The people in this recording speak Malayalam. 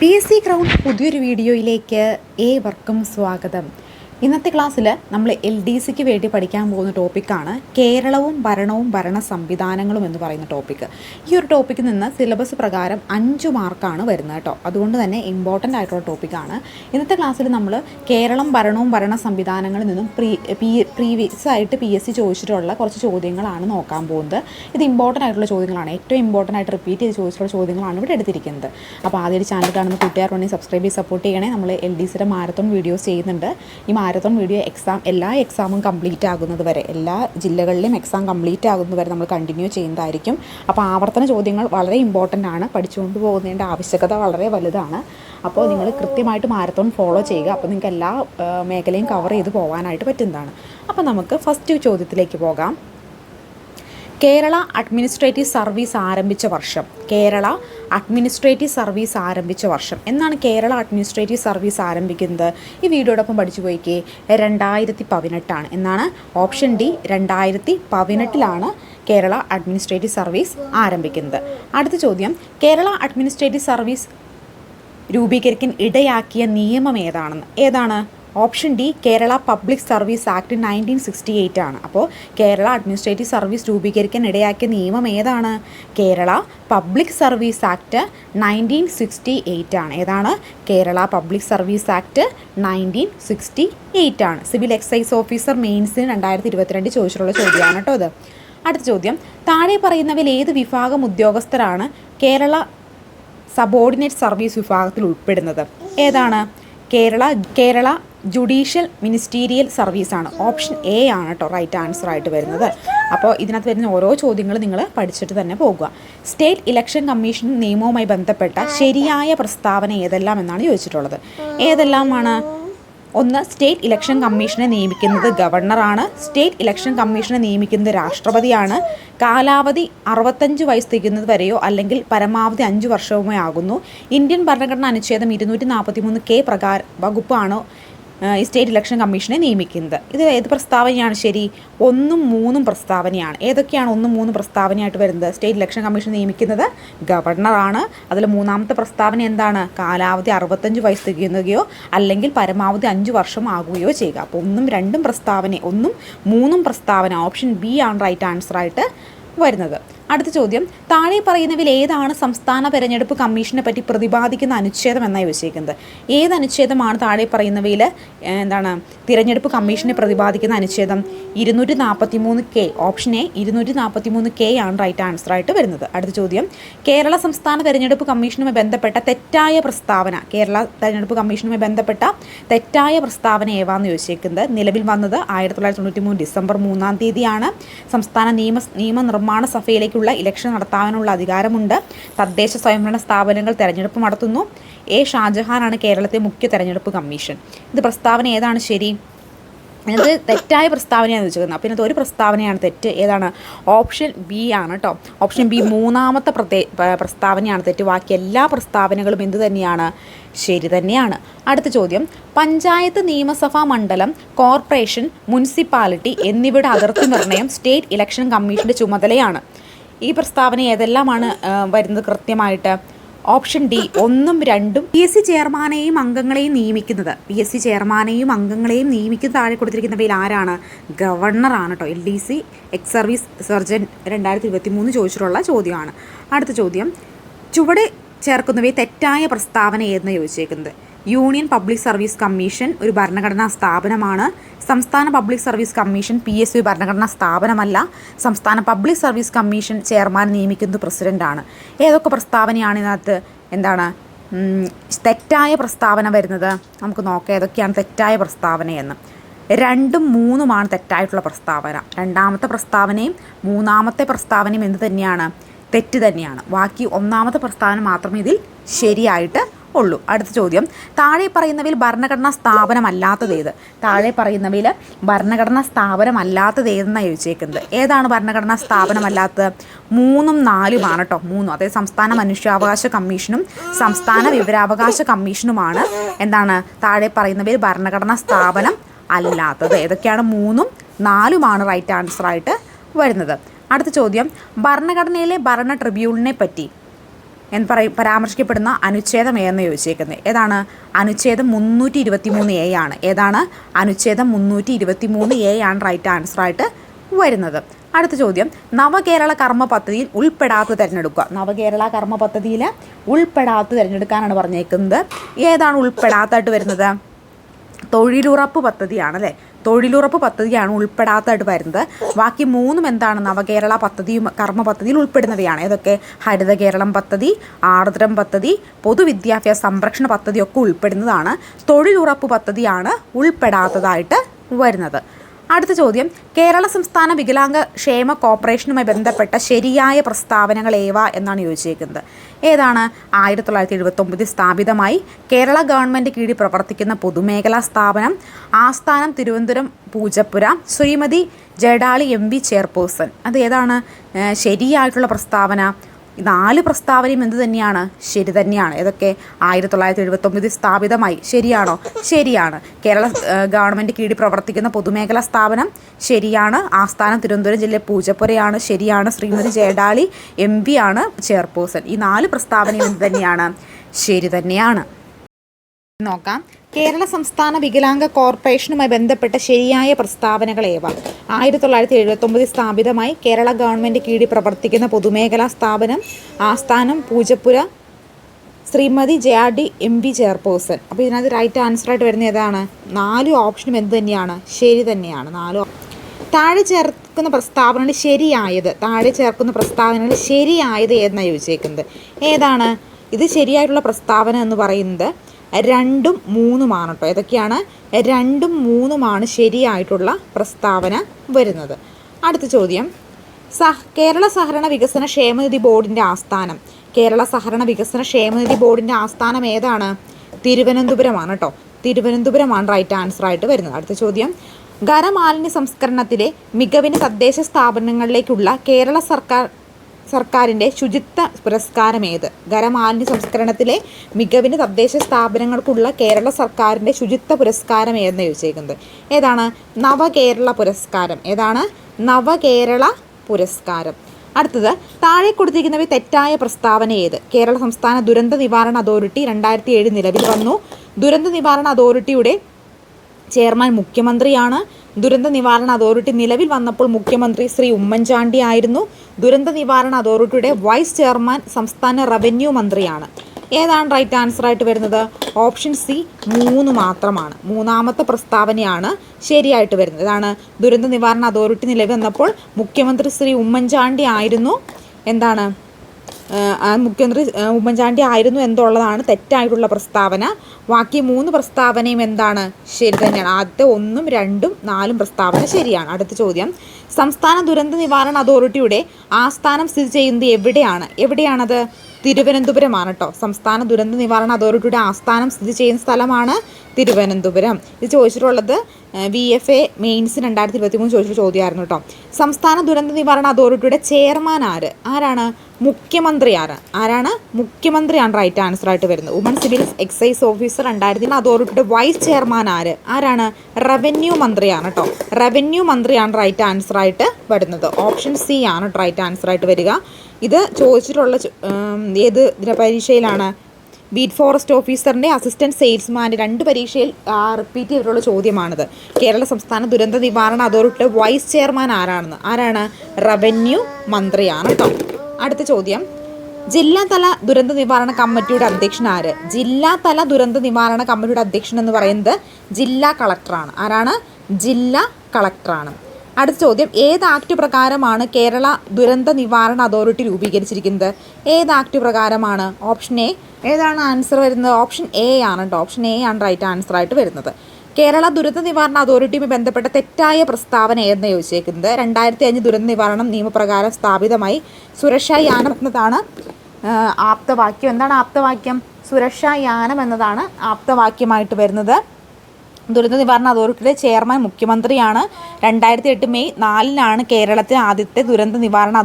പി എസ് സി ക്രൗൺ പുതിയൊരു വീഡിയോയിലേക്ക് ഏവർക്കും സ്വാഗതം. ഇന്നത്തെ ക്ലാസ്സിൽ നമ്മൾ എൽ ഡി സിക്ക് വേണ്ടി പഠിക്കാൻ പോകുന്ന ടോപ്പിക്കാണ് കേരളവും ഭരണവും ഭരണ സംവിധാനങ്ങളും എന്ന് പറയുന്ന ടോപ്പിക്ക് ഈ ഒരു ടോപ്പിക്കിൽ നിന്ന് സിലബസ് പ്രകാരം അഞ്ച് മാർക്കാണ് വരുന്നത് കേട്ടോ. അതുകൊണ്ട് തന്നെ ഇമ്പോർട്ടന്റ് ആയിട്ടുള്ള ടോപ്പിക്കാണ്. ഇന്നത്തെ ക്ലാസ്സിൽ നമ്മൾ കേരളം ഭരണവും ഭരണ സംവിധാനങ്ങളിൽ നിന്നും പ്രീ പി പ്രീവിയസ് ആയിട്ട് പി എസ് സി ചോദിച്ചിട്ടുള്ള കുറച്ച് ചോദ്യങ്ങളാണ് നോക്കാൻ പോകുന്നത്. ഇത് ഇമ്പോർട്ടന്റ് ആയിട്ടുള്ള ചോദ്യങ്ങളാണ്. ഏറ്റവും ഇമ്പോർട്ടന്റ് ആയിട്ട് റിപ്പീറ്റ് ചെയ്ത് ചോദിച്ചിട്ടുള്ള ചോദ്യങ്ങളാണ് ഇവിടെ എടുത്തിരിക്കുന്നത്. അപ്പോൾ ആദ്യം ചാനൽ കാണുന്ന കൂട്ടുകാരുണ്ടെങ്കിൽ സബ്സ്ക്രൈബ് ചെയ്ത് സപ്പോർട്ട് ചെയ്യണേ. നമ്മൾ എൽ ഡി സിയുടെ മാരത്തോൺ വീഡിയോസ് ചെയ്യുന്നുണ്ട്. ഈ മാരത്തോൺ വീഡിയോ എക്സാം എല്ലാ എക്സാമും കംപ്ലീറ്റ് ആകുന്നത് വരെ എല്ലാ ജില്ലകളിലും എക്സാം കംപ്ലീറ്റ് ആകുന്നത് വരെ നമ്മൾ കണ്ടിന്യൂ ചെയ്യുന്നതായിരിക്കും. അപ്പോൾ ആവർത്തന ചോദ്യങ്ങൾ വളരെ ഇമ്പോർട്ടന്റ് ആണ്. പഠിച്ചുകൊണ്ട് പോകുന്നതിന്റെ ആവശ്യകത വളരെ വലുതാണ്. അപ്പോൾ നിങ്ങൾ കൃത്യമായിട്ട് മാരത്തോൺ ഫോളോ ചെയ്യുക. അപ്പോൾ നിങ്ങൾക്ക് എല്ലാ മേഖലയും കവർ ചെയ്ത് പോകാനായിട്ട് പറ്റുന്നതാണ്. അപ്പോൾ നമുക്ക് ഫസ്റ്റ് ചോദ്യത്തിലേക്ക് പോകാം. കേരള അഡ്മിനിസ്ട്രേറ്റീവ് സർവീസ് ആരംഭിച്ച വർഷം. കേരള അഡ്മിനിസ്ട്രേറ്റീവ് സർവീസ് ആരംഭിച്ച വർഷം. എന്നാണ് കേരള അഡ്മിനിസ്ട്രേറ്റീവ് സർവീസ് ആരംഭിക്കുന്നത്. ഈ വീഡിയോടൊപ്പം പഠിച്ചു പോയിക്കേ രണ്ടായിരത്തി പതിനെട്ടാണ് എന്നാണ് ഓപ്ഷൻ ഡി രണ്ടായിരത്തി പതിനെട്ടിലാണ് കേരള അഡ്മിനിസ്ട്രേറ്റീവ് സർവീസ് ആരംഭിക്കുന്നത്. അടുത്ത ചോദ്യം കേരള അഡ്മിനിസ്ട്രേറ്റീവ് സർവീസ് രൂപീകരിക്കാൻ ഇടയാക്കിയ നിയമം ഏതാണെന്ന്? ഏതാണ്? Option D Kerala public service act nineteen sixty eight ആണ്. അപ്പോൾ കേരള അഡ്മിനിസ്ട്രേറ്റീവ് സർവീസ് രൂപീകരിക്കാൻ ഇടയാക്കിയ നിയമം ഏതാണ്? Kerala public service act nineteen sixty eight ആണ്. ഏതാണ്? Kerala public service act nineteen sixty eight ആണ്. സിവിൽ എക്സൈസ് ഓഫീസർ മെയിൻസിന് രണ്ടായിരത്തി ഇരുപത്തിരണ്ട് ചോദിച്ചിട്ടുള്ള ചോദ്യമാണ് കേട്ടോ ഇത്. അടുത്ത ചോദ്യം. താഴെ പറയുന്നവയിൽ ഏത് വിഭാഗം ഉദ്യോഗസ്ഥരാണ് കേരള സബോർഡിനേറ്റ് സർവീസ് വിഭാഗത്തിൽ ഉൾപ്പെടുന്നത്? ഏതാണ്? കേരള കേരള ജുഡീഷ്യൽ മിനിസ്റ്റീരിയൽ സർവീസാണ്. ഓപ്ഷൻ എ ആണ് കേട്ടോ റൈറ്റ് ആൻസർ ആയിട്ട് വരുന്നത്. അപ്പോൾ ഇതിനകത്ത് വരുന്ന ഓരോ ചോദ്യങ്ങൾ നിങ്ങൾ പഠിച്ചിട്ട് തന്നെ പോകുക. സ്റ്റേറ്റ് ഇലക്ഷൻ കമ്മീഷൻ നിയമവുമായി ബന്ധപ്പെട്ട ശരിയായ പ്രസ്താവന ഏതെല്ലാം എന്നാണ് ചോദിച്ചിട്ടുള്ളത്. ഏതെല്ലാമാണ്? ഒന്ന് സ്റ്റേറ്റ് ഇലക്ഷൻ കമ്മീഷനെ നിയമിക്കുന്നത് ഗവർണറാണ്. സ്റ്റേറ്റ് ഇലക്ഷൻ കമ്മീഷനെ നിയമിക്കുന്നത് രാഷ്ട്രപതിയാണ്. കാലാവധി അറുപത്തഞ്ച് വയസ്സ് തികയുന്നത് വരെയോ അല്ലെങ്കിൽ പരമാവധി അഞ്ച് വർഷവുമേ ആകുന്നു. ഇന്ത്യൻ ഭരണഘടനാ അനുച്ഛേദം ഇരുന്നൂറ്റി നാൽപ്പത്തി മൂന്ന് കെ പ്രകാര വകുപ്പാണ് സ്റ്റേറ്റ് ഇലക്ഷൻ കമ്മീഷനെ നിയമിക്കുന്നത്. ഇത് ഏത് പ്രസ്താവനയാണ്? ശരി ഒന്നും മൂന്നും പ്രസ്താവനയാണ്. ഏതൊക്കെയാണ് ഒന്നും മൂന്നും പ്രസ്താവനയായിട്ട് വരുന്നത്? സ്റ്റേറ്റ് ഇലക്ഷൻ കമ്മീഷൻ നിയമിക്കുന്നത് ഗവർണറാണ്. അതിൽ മൂന്നാമത്തെ പ്രസ്താവന എന്താണ്? കാലാവധി അറുപത്തഞ്ച് വയസ്സ് തികയുകയോ അല്ലെങ്കിൽ പരമാവധി അഞ്ച് വർഷം ആകുകയോ ചെയ്യുക. അപ്പോൾ ഒന്നും രണ്ടും പ്രസ്താവന ഒന്നും മൂന്നും പ്രസ്താവന ഓപ്ഷൻ ബി ആണ് റൈറ്റ് ആൻസർ ആയിട്ട് വരുന്നത്. അടുത്ത ചോദ്യം താഴെ പറയുന്നവയിൽ ഏതാണ് സംസ്ഥാന തെരഞ്ഞെടുപ്പ് കമ്മീഷനെ പറ്റി പ്രതിപാദിക്കുന്ന അനുച്ഛേദം എന്നാണ് ചോദിച്ചിരിക്കുന്നത് ഏത് അനുച്ഛേദമാണ് താഴെ പറയുന്നവയിൽ എന്താണ് തിരഞ്ഞെടുപ്പ് കമ്മീഷനെ പ്രതിപാദിക്കുന്ന അനുച്ഛേദം? ഇരുന്നൂറ്റി നാൽപ്പത്തി മൂന്ന് കെ ഓപ്ഷൻ എ ഇരുന്നൂറ്റി നാൽപ്പത്തി മൂന്ന് കെ ആണ് റൈറ്റ് ആൻസർ ആയിട്ട് വരുന്നത്. അടുത്ത ചോദ്യം കേരള സംസ്ഥാന തെരഞ്ഞെടുപ്പ് കമ്മീഷനുമായി ബന്ധപ്പെട്ട തെറ്റായ പ്രസ്താവന കേരള തെരഞ്ഞെടുപ്പ് കമ്മീഷനുമായി ബന്ധപ്പെട്ട തെറ്റായ പ്രസ്താവന ഏവാന്ന് ചോദിച്ചേക്കുന്നത്? നിലവിൽ വന്നത് ആയിരത്തി തൊള്ളായിരത്തി തൊണ്ണൂറ്റി മൂന്ന് ഡിസംബർ മൂന്നാം തീയതിയാണ്. സംസ്ഥാന നിയമ നിയമനിർമ്മാണ സഭയിലേക്കുള്ള ഇലക്ഷൻ നടത്താനുള്ള അധികാരമുണ്ട്. തദ്ദേശ സ്വയംഭരണ സ്ഥാപനങ്ങൾ തെരഞ്ഞെടുപ്പ് നടത്തുന്നു. എ. ഷാജഹാനാണ് കേരളത്തെ മുഖ്യ തെരഞ്ഞെടുപ്പ് കമ്മീഷൻ. ഇത് പ്രസ്താവന ഏതാണ് ശരി? ഇത് തെറ്റായ പ്രസ്താവനയാണ് വെച്ചിരിക്കുന്നത്. അപ്പോൾ ഇതിനകത്ത് ഒരു പ്രസ്താവനയാണ് തെറ്റ്. ഏതാണ്? ഓപ്ഷൻ ബി ആണ് കേട്ടോ ഓപ്ഷൻ ബി മൂന്നാമത്തെ പ്രത്യേ പ്രസ്താവനയാണ് തെറ്റ്. ബാക്കി എല്ലാ പ്രസ്താവനകളും എന്ത് തന്നെയാണ്? ശരി തന്നെയാണ്. അടുത്ത ചോദ്യം. പഞ്ചായത്ത് നിയമസഭാ മണ്ഡലം കോർപ്പറേഷൻ മുനിസിപ്പാലിറ്റി എന്നിവയുടെ അതിർത്തി നിർണയം സ്റ്റേറ്റ് ഇലക്ഷൻ കമ്മീഷന്റെ ചുമതലയാണ്. ഈ പ്രസ്താവന ഏതെല്ലാമാണ് വരുന്നത് കൃത്യമായിട്ട്? ഓപ്ഷൻ ഡി ഒന്നും രണ്ടും പി എസ് സി ചെയർമാനെയും അംഗങ്ങളെയും നിയമിക്കുന്നത്. പി എസ് സി ചെയർമാനെയും അംഗങ്ങളെയും നിയമിക്കുന്ന താഴെ കൊടുത്തിരിക്കുന്നവയിൽ ആരാണ്? ഗവർണറാണ് കേട്ടോ L D C ex service surgeon രണ്ടായിരത്തി ഇരുപത്തി മൂന്ന് ചോദിച്ചിട്ടുള്ള ചോദ്യമാണ്. അടുത്ത ചോദ്യം ചുവടെ ചേർക്കുന്നവയെ തെറ്റായ പ്രസ്താവന ഏതെന്ന് ചോദിച്ചേക്കുന്നത്? യൂണിയൻ പബ്ലിക് സർവീസ് കമ്മീഷൻ ഒരു ഭരണഘടനാ സ്ഥാപനമാണ്. സംസ്ഥാന public service commission P S U ഭരണഘടനാ സ്ഥാപനമല്ല. സംസ്ഥാന പബ്ലിക് സർവീസ് കമ്മീഷൻ ചെയർമാൻ നിയമിക്കുന്നത് പ്രസിഡന്റാണ് ഏതൊക്കെ പ്രസ്താവനയാണ് ഇതിനകത്ത്? എന്താണ്? തെറ്റായ പ്രസ്താവന വരുന്നത്. നമുക്ക് നോക്കാം ഏതൊക്കെയാണ് തെറ്റായ പ്രസ്താവനയെന്ന്. രണ്ടും മൂന്നുമാണ് തെറ്റായിട്ടുള്ള പ്രസ്താവന. രണ്ടാമത്തെ പ്രസ്താവനയും മൂന്നാമത്തെ പ്രസ്താവനയും എന്ത് തന്നെയാണ്? തെറ്റ് തന്നെയാണ്. ബാക്കി ഒന്നാമത്തെ പ്രസ്താവന മാത്രമേ ഇതിൽ ശരിയായിട്ട് ഉള്ളൂ. അടുത്ത ചോദ്യം. താഴെ പറയുന്നവയിൽ ഭരണഘടനാ സ്ഥാപനമല്ലാത്തത് ഏത്? താഴെ പറയുന്നവയിൽ ഭരണഘടനാ സ്ഥാപനമല്ലാത്തത് ഏതെന്നാണ് ചോദിച്ചേക്കുന്നത്? ഏതാണ് ഭരണഘടനാ സ്ഥാപനമല്ലാത്തത്? മൂന്നും നാലുമാണ് കേട്ടോ മൂന്നും. അതായത് സംസ്ഥാന മനുഷ്യാവകാശ കമ്മീഷനും സംസ്ഥാന വിവരാവകാശ കമ്മീഷനുമാണ് എന്താണ് താഴെ പറയുന്നവയിൽ ഭരണഘടനാ സ്ഥാപനം അല്ലാത്തത്. ഏതൊക്കെയാണ്? മൂന്നും നാലുമാണ് റൈറ്റ് ആൻസർ ആയിട്ട് വരുന്നത്. അടുത്ത ചോദ്യം. ഭരണഘടനയിലെ ഭരണ ട്രിബ്യൂണലിനെ പറ്റി എന്ന് പറയും പരാമർശിക്കപ്പെടുന്ന അനുച്ഛേദം ഏതെന്ന് ചോദിച്ചേക്കുന്നത്. ഏതാണ്? അനുച്ഛേദം മുന്നൂറ്റി ഇരുപത്തി മൂന്ന് എ ആണ്. ഏതാണ്? അനുച്ഛേദം മുന്നൂറ്റി ഇരുപത്തി മൂന്ന് എ ആണ് റൈറ്റ് ആൻസർ ആയിട്ട് വരുന്നത്. അടുത്ത ചോദ്യം. നവകേരള കർമ്മ പദ്ധതിയിൽ ഉൾപ്പെടാത്ത തിരഞ്ഞെടുക്കുക. നവകേരള കർമ്മ പദ്ധതിയിൽ ഉൾപ്പെടാത്ത തിരഞ്ഞെടുക്കാനാണ് പറഞ്ഞേക്കുന്നത്. ഏതാണ് ഉൾപ്പെടാത്തായിട്ട് വരുന്നത്? തൊഴിലുറപ്പ് പദ്ധതിയാണ് അല്ലേ? തൊഴിലുറപ്പ് പദ്ധതിയാണ് ഉൾപ്പെടാത്തതായിട്ട് വരുന്നത്. ബാക്കി മൂന്നും എന്താണ് നവകേരള പദ്ധതിയും കർമ്മ പദ്ധതിയിൽ ഉൾപ്പെടുന്നവയാണ്. ഏതൊക്കെ? ഹരിത കേരളം പദ്ധതി ആർദ്രം പദ്ധതി പൊതുവിദ്യാഭ്യാസ സംരക്ഷണ പദ്ധതിയൊക്കെ ഉൾപ്പെടുന്നതാണ്. തൊഴിലുറപ്പ് പദ്ധതിയാണ് ഉൾപ്പെടാത്തതായിട്ട് വരുന്നത്. അടുത്ത ചോദ്യം. കേരള സംസ്ഥാന വികലാംഗ ക്ഷേമ കോർപ്പറേഷനുമായി ബന്ധപ്പെട്ട ശരിയായ പ്രസ്താവനകൾ ഏവ എന്നാണ് ചോദിച്ചേക്കുന്നത് ഏതാണ്? ആയിരത്തി തൊള്ളായിരത്തി എഴുപത്തൊമ്പതിൽ സ്ഥാപിതമായി കേരള ഗവൺമെന്റ് കീഴിൽ പ്രവർത്തിക്കുന്ന പൊതുമേഖലാ സ്ഥാപനം ആസ്ഥാനം തിരുവനന്തപുരം പൂജപ്പുര ശ്രീമതി ജഡാളി എം ചെയർപേഴ്സൺ. അത് ഏതാണ്? ശരിയായിട്ടുള്ള പ്രസ്താവന. നാല് പ്രസ്താവനയും എന്ത് തന്നെയാണ്? ശരി തന്നെയാണ്. ഏതൊക്കെ ആയിരത്തി തൊള്ളായിരത്തി എഴുപത്തൊമ്പതിൽ സ്ഥാപിതമായി. ശരിയാണോ? ശരിയാണ്. കേരള ഗവൺമെന്റ് കീഴിൽ പ്രവർത്തിക്കുന്ന പൊതുമേഖലാ സ്ഥാപനം ശരിയാണ്. ആസ്ഥാനം തിരുവനന്തപുരം ജില്ലയിലെ പൂജപ്പുരയാണ്. ശരിയാണ്. ശ്രീമതി ജയഡാളി എം ആണ് ചെയർപേഴ്സൺ. ഈ നാല് പ്രസ്താവനയും എന്ത് തന്നെയാണ്? ശരി തന്നെയാണ്. നോക്കാം. കേരള സംസ്ഥാന വികലാംഗ കോർപ്പറേഷനുമായി ബന്ധപ്പെട്ട ശരിയായ പ്രസ്താവനകൾ ഏവ? ആയിരത്തി തൊള്ളായിരത്തി എഴുപത്തൊമ്പതിൽ സ്ഥാപിതമായി കേരള ഗവൺമെന്റ് കീഴിൽ പ്രവർത്തിക്കുന്ന പൊതുമേഖലാ സ്ഥാപനം ആസ്ഥാനം Poojappura Shrimati J R D M P chairperson. അപ്പോൾ ഇതിനകത്ത് റൈറ്റ് ആൻസർ ആയിട്ട് വരുന്ന ഏതാണ്? നാല് ഓപ്ഷനും എന്ത് തന്നെയാണ്? ശരി തന്നെയാണ്. നാല് താഴെ ചേർക്കുന്ന പ്രസ്താവനകൾ ശരിയായത് താഴെ ചേർക്കുന്ന പ്രസ്താവനകൾ ശരിയായത് എന്നാണ് ചോദിച്ചേക്കുന്നത്? ഏതാണ്? ഇത് ശരിയായിട്ടുള്ള പ്രസ്താവന എന്ന് പറയുന്നത് രണ്ടും മൂന്നുമാണ് കേട്ടോ ഏതൊക്കെയാണ് രണ്ടും മൂന്നുമാണ് ശരിയായിട്ടുള്ള പ്രസ്താവന വരുന്നത്. അടുത്ത ചോദ്യം. സഹ കേരള സഹകരണ വികസന ക്ഷേമനിധി ബോർഡിന്റെ ആസ്ഥാനം. കേരള സഹകരണ വികസന ക്ഷേമനിധി ബോർഡിന്റെ ആസ്ഥാനം ഏതാണ്? തിരുവനന്തപുരമാണ് കേട്ടോ തിരുവനന്തപുരമാണ് റൈറ്റ് ആൻസർ ആയിട്ട് വരുന്നത്. അടുത്ത ചോദ്യം. ഖരമാലിന്യ സംസ്കരണത്തിലെ മികവിന് തദ്ദേശ സ്ഥാപനങ്ങളിലേക്കുള്ള കേരള സർക്കാർ സർക്കാരിന്റെ ശുചിത്വ പുരസ്കാരം ഏത് ഖരമാലിന്യ സംസ്കരണത്തിലെ മികവിന് തദ്ദേശ സ്ഥാപനങ്ങൾക്കുള്ള കേരള സർക്കാരിന്റെ ശുചിത്വ പുരസ്കാരം ഏതെന്ന് ചോദിച്ചേക്കുന്നത്. ഏതാണ്? നവകേരള പുരസ്കാരം. ഏതാണ്? നവകേരള പുരസ്കാരം. അടുത്തത് താഴെ കൊടുത്തിരിക്കുന്നവ തെറ്റായ പ്രസ്താവന ഏത്? കേരള സംസ്ഥാന ദുരന്ത നിവാരണ അതോറിറ്റി രണ്ടായിരത്തി ഏഴ് നിലവിൽ വന്നു. ദുരന്ത നിവാരണ അതോറിറ്റിയുടെ ചെയർമാൻ മുഖ്യമന്ത്രിയാണ്. ദുരന്ത നിവാരണ അതോറിറ്റി നിലവിൽ വന്നപ്പോൾ മുഖ്യമന്ത്രി ശ്രീ ഉമ്മൻചാണ്ടി ആയിരുന്നു. ദുരന്ത നിവാരണ അതോറിറ്റിയുടെ വൈസ് ചെയർമാൻ സംസ്ഥാന റവന്യൂ മന്ത്രിയാണ്. ഏതാണ് റൈറ്റ് ആൻസർ ആയിട്ട് വരുന്നത്? ഓപ്ഷൻ സി മൂന്ന് മാത്രമാണ്. മൂന്നാമത്തെ പ്രസ്താവനയാണ് ശരിയായിട്ട് വരുന്നത്. ഇതാണ് ദുരന്ത നിവാരണ അതോറിറ്റി നിലവിൽ വന്നപ്പോൾ മുഖ്യമന്ത്രി ശ്രീ ഉമ്മൻചാണ്ടി ആയിരുന്നു. എന്താണ്? ആ മുഖ്യമന്ത്രി ഉമ്മൻചാണ്ടി ആയിരുന്നു എന്നുള്ളതാണ് തെറ്റായിട്ടുള്ള പ്രസ്താവന. ബാക്കി മൂന്ന് പ്രസ്താവനയും എന്താണ്? ശരി തന്നെയാണ്. ആദ്യത്തെ ഒന്നും രണ്ടും നാലും പ്രസ്താവന ശരിയാണ്. അടുത്ത ചോദ്യം. സംസ്ഥാന ദുരന്ത നിവാരണ അതോറിറ്റിയുടെ ആസ്ഥാനം സ്ഥിതി ചെയ്യുന്നത് എവിടെയാണ്? എവിടെയാണത്? തിരുവനന്തപുരമാണ് കേട്ടോ സംസ്ഥാന ദുരന്ത നിവാരണ അതോറിറ്റിയുടെ ആസ്ഥാനം സ്ഥിതി ചെയ്യുന്ന സ്ഥലമാണ് തിരുവനന്തപുരം. ഇത് ചോദിച്ചിട്ടുള്ളത് വി എഫ് എ മെയിൻസ് രണ്ടായിരത്തി ഇരുപത്തി മൂന്ന് ചോദിച്ചിട്ട് ചോദ്യമായിരുന്നു കേട്ടോ സംസ്ഥാന ദുരന്ത നിവാരണ അതോറിറ്റിയുടെ ചെയർമാൻ ആര്? ആരാണ്? മുഖ്യമന്ത്രി ആര്? ആരാണ്? മുഖ്യമന്ത്രിയാണ് റൈറ്റ് ആൻസർ ആയിട്ട് വരുന്നത്. വുമൺ സിവിൽ എക്സൈസ് ഓഫീസർ രണ്ടായിരത്തി അതോറിറ്റിയുടെ വൈസ് ചെയർമാൻ ആര്? ആരാണ്? റവന്യൂ മന്ത്രിയാണ് കേട്ടോ റവന്യൂ മന്ത്രിയാണ് റൈറ്റ് ആൻസർ ആയിട്ട് വരുന്നത്. ഓപ്ഷൻ സി ആണ് റൈറ്റ് ആൻസർ ആയിട്ട് വരിക. ഇത് ചോദിച്ചിട്ടുള്ള ഏത് പരീക്ഷയിലാണ് ബീറ്റ് ഫോറസ്റ്റ് ഓഫീസറിന്റെ അസിസ്റ്റന്റ് സെയിൽസ്മാന്റെ രണ്ട് പരീക്ഷയിൽ റിപ്പീറ്റ് ചെയ്തിട്ടുള്ള ചോദ്യമാണിത്. കേരള സംസ്ഥാന ദുരന്ത നിവാരണ അതോറിറ്റിയുടെ വൈസ് ചെയർമാൻ ആരാണെന്ന്? ആരാണ്? റവന്യൂ മന്ത്രിയാണ് കേട്ടോ അടുത്ത ചോദ്യം. ജില്ലാതല ദുരന്ത നിവാരണ കമ്മിറ്റിയുടെ അധ്യക്ഷൻ ആര്? ജില്ലാതല ദുരന്ത നിവാരണ കമ്മിറ്റിയുടെ അധ്യക്ഷൻ എന്ന് പറയുന്നത് ജില്ലാ കളക്ടറാണ്. ആരാണ്? ജില്ലാ കളക്ടറാണ്. അടുത്ത ചോദ്യം ഏത് ആക്ട് പ്രകാരമാണ് കേരള ദുരന്ത നിവാരണ അതോറിറ്റി രൂപീകരിച്ചിരിക്കുന്നത്? ഏത് ആക്ട് പ്രകാരമാണ്? ഓപ്ഷൻ എ ഏതാണ് ആൻസർ വരുന്നത്? ഓപ്ഷൻ എ ആണ് കേട്ടോ ഓപ്ഷൻ എ ആണ് റൈറ്റ് ആൻസർ ആയിട്ട് വരുന്നത്. കേരള ദുരന്ത നിവാരണ അതോറിറ്റിയുമായി ബന്ധപ്പെട്ട തെറ്റായ പ്രസ്താവന ഏതെന്ന് ചോദിച്ചേക്കുന്നത്? രണ്ടായിരത്തി അഞ്ച് ദുരന്ത നിവാരണം നിയമപ്രകാരം സ്ഥാപിതമായി സുരക്ഷാ യാനം എന്നതാണ് ആപ്തവാക്യം. എന്താണ് ആപ്തവാക്യം? സുരക്ഷാ യാനം എന്നതാണ് ആപ്തവാക്യമായിട്ട് വരുന്നത്. ദുരന്ത നിവാരണ അതോറിറ്റിയുടെ ചെയർമാൻ മുഖ്യമന്ത്രിയാണ്. രണ്ടായിരത്തി എട്ട് മെയ് നാലിനാണ് കേരളത്തിലെ ആദ്യത്തെ ദുരന്ത നിവാരണ